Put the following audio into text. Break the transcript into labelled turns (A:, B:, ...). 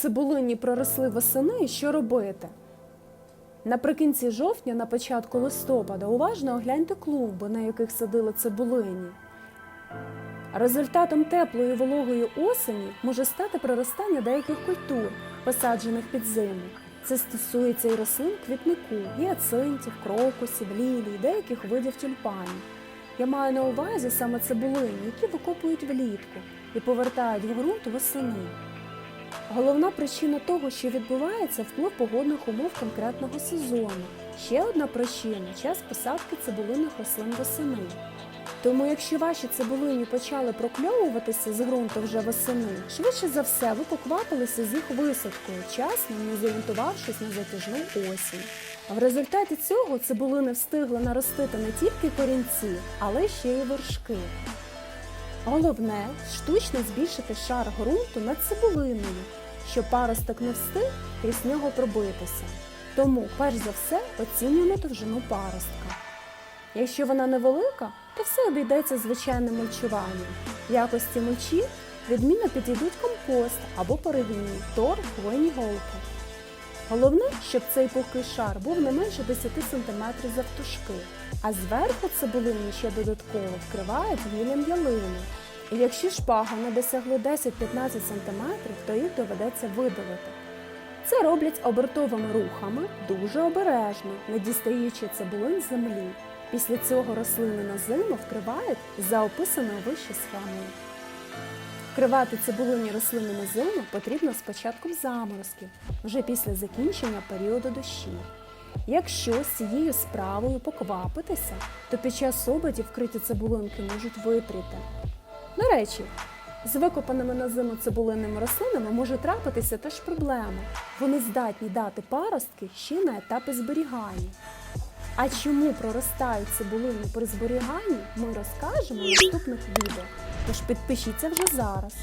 A: цибулині проросли восени, що робити? Наприкінці жовтня, на початку листопада, уважно огляньте клумби, на яких садили цибулині. Результатом теплої вологої осені може стати проростання деяких культур, посаджених під зиму. Це стосується і рослин квітнику, гіацинтів, крокусів, лілій, деяких видів тюльпанів. Я маю на увазі саме цибулині, які викопують влітку і повертають в ґрунт восени. Головна причина того, що відбувається, вплив погодних умов конкретного сезону. Ще одна причина час посадки цибулиних рослин восени. Тому, якщо ваші цибулині почали прокльовуватися з ґрунту вже восени, швидше за все ви поквапилися з їх висадкою, часно не зорієнтувавшись на затяжну осінь. В результаті цього цибулини встигли наростити не тільки корінці, але ще й вершки. Головне штучно збільшити шар ґрунту над цибулиною, щоб паросток не встиг крізь нього пробитися. Тому, перш за все, оцінюємо довжину паростка. Якщо вона невелика, то все обійдеться звичайним мульчуванням. В якості мульчі відмінно підійдуть компост або перегній, тор, хвойні голки. Головне, щоб цей пухкий шар був не менше 10 см завтушки, а зверху цибулині ще додатково вкривають гіллям ялини. І якщо шпага не досягли 10-15 см, то їх доведеться видалити. Це роблять обертовими рухами дуже обережно, не дістаючи цибулин з землі. Після цього рослини на зиму вкривають за описаною вище схемою. Вкривати цибулині рослини на зиму потрібно з початком заморозків, вже після закінчення періоду дощів. Якщо з цією справою поквапитися, то під час обідів вкриті цибулинки можуть випріти. До речі, з викопаними на зиму цибулинними рослинами може трапитися теж проблема. Вони здатні дати паростки ще на етапі зберігання. А чому проростають цибулини при зберіганні, ми розкажемо в наступних відео. Тож підпишіться вже зараз.